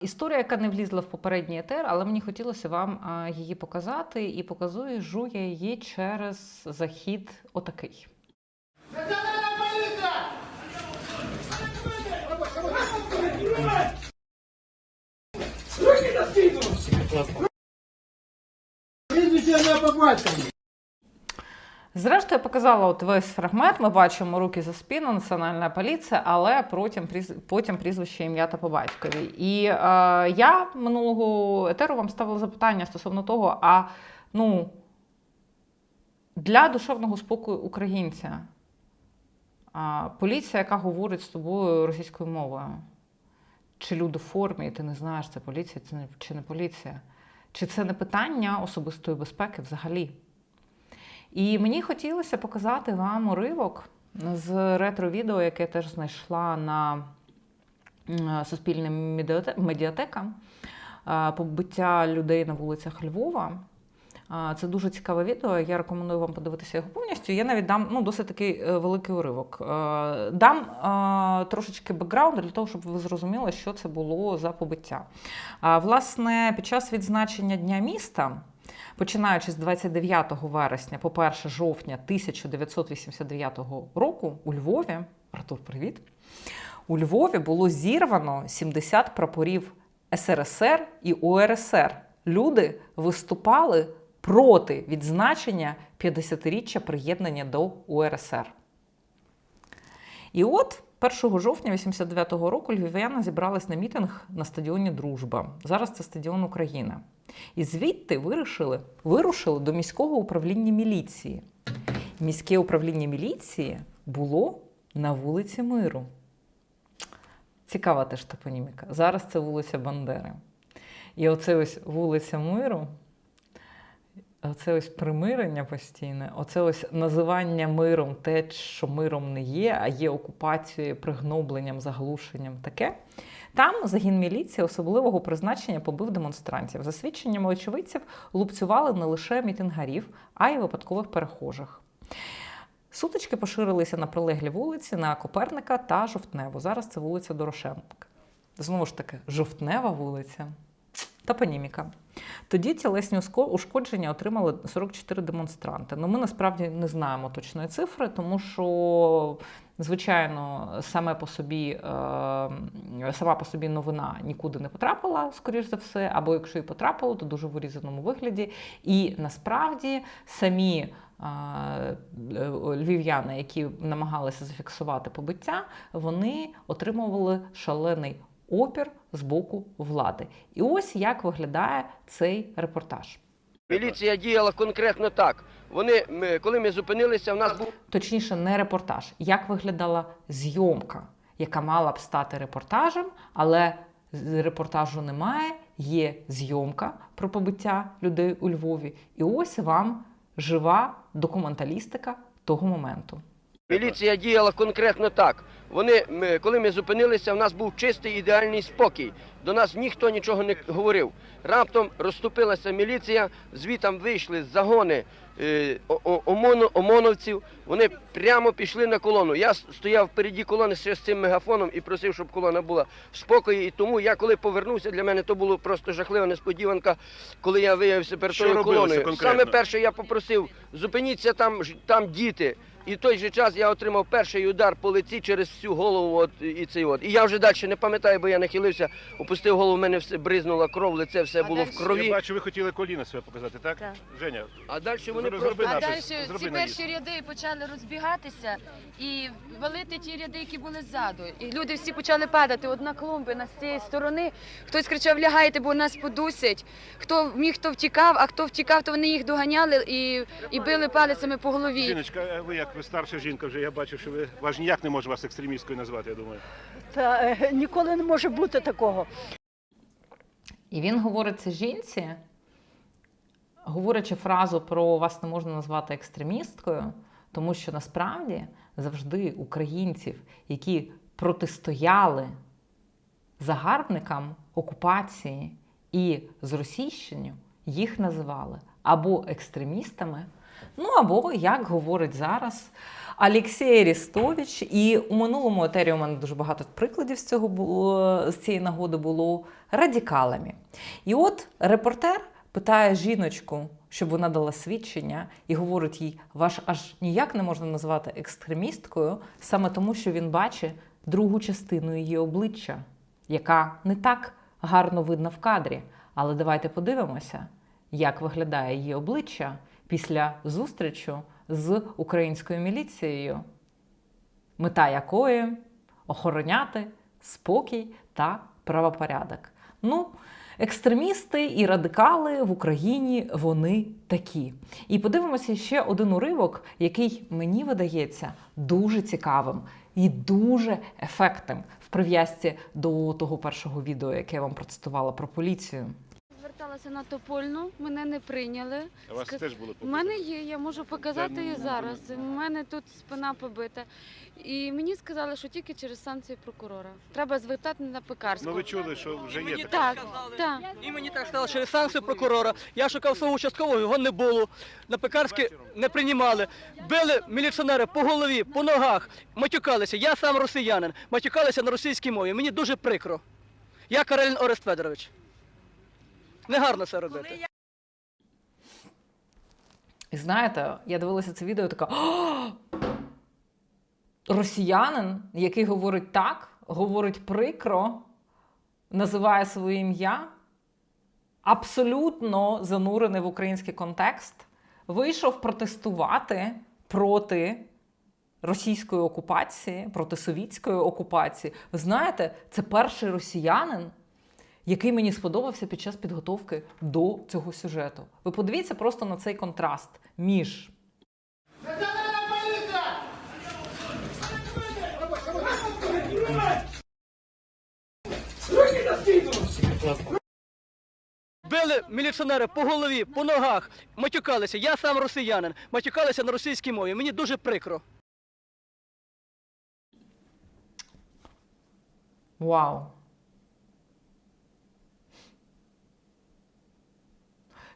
Історія, яка не влізла в попередній етер, але мені хотілося вам її показати, і показую жу я її через захід отакий. Національна поліція! Прізвище не по батькові. Зрештою, я показала от весь фрагмент. Ми бачимо руки за спину, національна поліція, але потім, потім прізвище ім'я та по батькові. І е, я минулого етеру вам ставила запитання стосовно того, а ну для душевного спокою українця. А, поліція, яка говорить з тобою російською мовою. Чи люди в формі, і ти не знаєш, це поліція це не, чи не поліція. Чи це не питання особистої безпеки взагалі? І мені хотілося показати вам уривок з ретро-відео, яке я теж знайшла на суспільним медіате- медіатека е, побиття людей на вулицях Львова. Це дуже цікаве відео. Я рекомендую вам подивитися його повністю. Я навіть дам ну, досить такий е, великий уривок. Е, Дам е, трошечки бекграунду для того, щоб ви зрозуміли, що це було за побиття. Власне, під час відзначення Дня міста, починаючи з 29 вересня по 1 жовтня 1989 року у Львові, Артур, привіт! У Львові було зірвано 70 прапорів СРСР і УРСР. Люди виступали проти відзначення 50-річчя приєднання до УРСР. І от 1 жовтня 89-го року львів'яни зібрались на мітинг на стадіоні Дружба. Зараз це стадіон Україна. І звідти вирушили, вирушили до міського управління міліції. Міське управління міліції було на вулиці Миру. Цікава теж топоніміка. Зараз це вулиця Бандери. І оце ось вулиця Миру, оце ось примирення постійне, оце ось називання миром те, що миром не є, а є окупацією, пригнобленням, заглушенням таке. Там загін міліції особливого призначення побив демонстрантів. За свідченнями очевидців, лупцювали не лише мітингарів, а й випадкових перехожих. Сутички поширилися на прилеглі вулиці на Коперника та Жовтневу. Зараз це вулиця Дорошенка. Знову ж таки, Жовтнева вулиця. Топоніміка. Тоді тілесні ушкодження отримали 44 демонстранти. Ну, ми насправді не знаємо точної цифри, тому що, звичайно, саме по собі, е, сама по собі новина нікуди не потрапила, скоріш за все, або якщо і потрапило, то дуже в вирізаному вигляді. І насправді самі е, львів'яни, які намагалися зафіксувати побиття, вони отримували шалений опір з боку влади. І ось як виглядає цей репортаж. Міліція діяла конкретно так. Вони, ми, коли ми зупинилися, в нас був Точніше, не репортаж, як виглядала зйомка, яка мала б стати репортажем, але репортажу немає, є зйомка про побиття людей у Львові. І ось вам жива документалістика того моменту. Міліція діяла конкретно так. Вони, ми, коли ми зупинилися, в нас був чистий ідеальний спокій. До нас ніхто нічого не говорив. Раптом розступилася міліція, звітам вийшли загони е, ОМОНу- ОМОНовців. Вони прямо пішли на колону. Я стояв впереді колони ще з цим мегафоном і просив, щоб колона була в спокої. І тому я, коли повернувся, для мене то було просто жахлива несподіванка, коли я виявився перед тою колоною. Саме перше я попросив, зупиніться там, там діти. І в той же час я отримав перший удар по лиці через всю голову. От, і цей от. І я вже далі не пам'ятаю, бо я нахилився, опустив голову, в мене все бризнула кров, лице все було в крові. Я бачу, ви хотіли коліна себе показати, так? Так. Женя, А далі вони Зроби просто А далі зроби ці перші ряди почали розбігатися і валити ті ряди, які були ззаду. І люди всі почали падати. Одна клумбина з цієї сторони. Хтось кричав, лягайте, бо нас подусять. Хто міг, хто втікав, а хто втікав, то вони їх доганяли і, і били палицями по голові. жіночка, ви як ви старша жінка вже, я бачу, що ви ваш ніяк не може вас екстремісткою назвати, я думаю. Та е, ніколи не може бути такого. І він говорить це жінці, говорячи фразу про вас не можна назвати екстремісткою, тому що насправді завжди українців, які протистояли загарбникам окупації і зросійщенню, їх називали або екстремістами, ну або, як говорить зараз Олексій Арістович. І у минулому етері у мене дуже багато прикладів з цього було з цієї нагоди було радикалами. І от репортер питає жіночку, щоб вона дала свідчення, і говорить їй: ваш аж ніяк не можна назвати екстремісткою, саме тому, що він бачить другу частину її обличчя, яка не так гарно видна в кадрі. Але давайте подивимося, як виглядає її обличчя після зустрічі з українською міліцією, мета якої охороняти спокій та правопорядок. Ну, екстремісти і радикали в Україні вони такі. І подивимося ще один уривок, який мені видається дуже цікавим і дуже ефектним в прив'язці до того першого відео, яке я вам процитувала про поліцію. Зверталася на Топольну, мене не прийняли. У вас теж було У мене є, я можу показати і зараз. У мене тут спина побита. І мені сказали, що тільки через санкції прокурора. Треба звертати на пекарську. Ну ви чули, що вже є таке. Так, так. І мені так сказали, через санкцію прокурора. Я шукав свого участкового, його не було. На пекарське не приймали. Били міліціонери по голові, по ногах, матюкалися. Я сам росіянин, матюкалися на російській мові. Мені дуже прикро. Я Карелін Орест Федорович. Негарно це робити. І знаєте, я дивилася це відео і така. «О! Росіянин, який говорить так, говорить прикро, називає своє ім'я, абсолютно занурений в український контекст, вийшов протестувати проти російської окупації, проти совітської окупації. Ви знаєте, це перший росіянин, який мені сподобався під час підготовки до цього сюжету. Ви подивіться просто на цей контраст між Били міліціонери по голові, по ногах, матюкалися. Я сам росіянин, матюкалися на російській мові. Мені дуже прикро. Вау.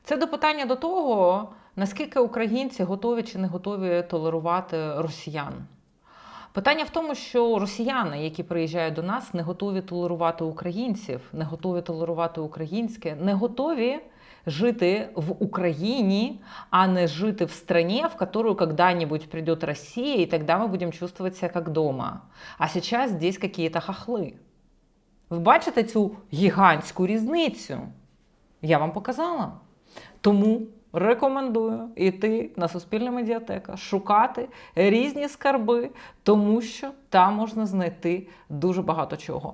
Це до питання до того, наскільки українці готові чи не готові толерувати росіян. Питання в тому, що росіяни, які приїжджають до нас, не готові толерувати українців, не готові толерувати українське, не готові жити в Україні, а не жити в стране, в которую когда-нибудь придет Россия, и тогда мы будем чувствовать себя как дома. А сейчас здесь какие-то хохлы. Ви бачите цю гігантську різницю? Я вам показала. Тому рекомендую йти на Суспільна медіатека, шукати різні скарби, тому що там можна знайти дуже багато чого.